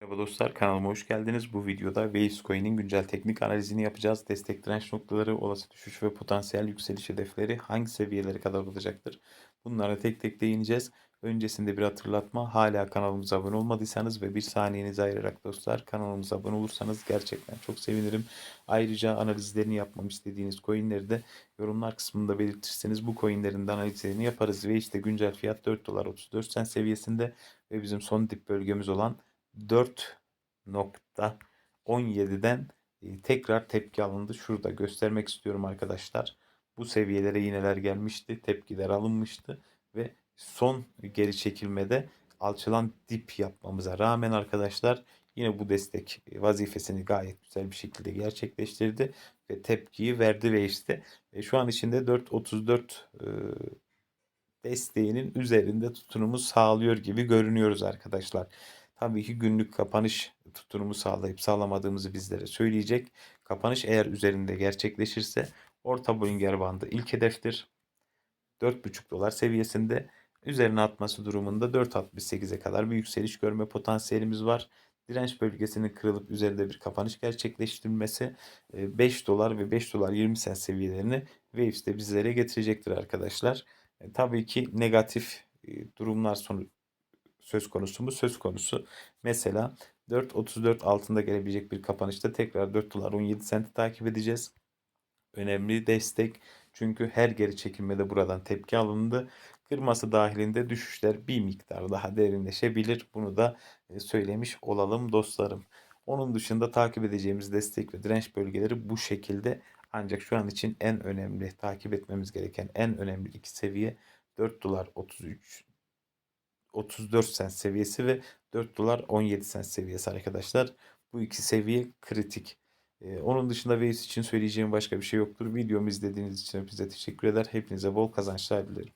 Merhaba dostlar kanalıma hoş geldiniz. Bu videoda Waves Coin'in güncel teknik analizini yapacağız. Destek direnç noktaları, olası düşüş ve potansiyel yükseliş hedefleri hangi seviyelere kadar olacaktır? Bunlara tek tek değineceğiz. Öncesinde bir hatırlatma. Hala kanalımıza abone olmadıysanız ve bir saniyenizi ayırarak dostlar kanalımıza abone olursanız gerçekten çok sevinirim. Ayrıca analizlerini yapmam istediğiniz coinleri de yorumlar kısmında belirtirseniz bu coinlerin de analizlerini yaparız. Ve işte güncel fiyat 4 dolar 34 sen seviyesinde ve bizim son dip bölgemiz olan 4.17'den e, tekrar tepki alındı. Şurada göstermek istiyorum arkadaşlar. Bu seviyelere yineler gelmişti. Tepkiler alınmıştı ve son geri çekilmede alçalan dip yapmamıza rağmen arkadaşlar yine bu destek vazifesini gayet güzel bir şekilde gerçekleştirdi ve tepkiyi verdi ve işte e, şu an içinde 4.34 e, desteğinin üzerinde tutunumu sağlıyor gibi görünüyoruz arkadaşlar. Tabii ki günlük kapanış tutunumu sağlayıp sağlamadığımızı bizlere söyleyecek. Kapanış eğer üzerinde gerçekleşirse orta Bollinger bandı ilk hedeftir. 4,5 dolar seviyesinde üzerine atması durumunda 4.68'e kadar bir yükseliş görme potansiyelimiz var. Direnç bölgesinin kırılıp üzerinde bir kapanış gerçekleştirilmesi 5 e, dolar ve 5 dolar 20 sent seviyelerini Waves'te bizlere getirecektir arkadaşlar. E, tabii ki negatif e, durumlar sonu söz konusu mu? Söz konusu. Mesela 4.34 altında gelebilecek bir kapanışta tekrar 4 dolar 17 senti takip edeceğiz. Önemli destek. Çünkü her geri çekilmede buradan tepki alındı. Kırması dahilinde düşüşler bir miktar daha derinleşebilir. Bunu da e, söylemiş olalım dostlarım. Onun dışında takip edeceğimiz destek ve direnç bölgeleri bu şekilde. Ancak şu an için en önemli takip etmemiz gereken en önemli iki seviye 4 dolar 33 34 sent seviyesi ve 4 dolar 17 sent seviyesi arkadaşlar. Bu iki seviye kritik. Ee, onun dışında Waves için söyleyeceğim başka bir şey yoktur. Videomu izlediğiniz için hepinize teşekkür eder. Hepinize bol kazançlar dilerim.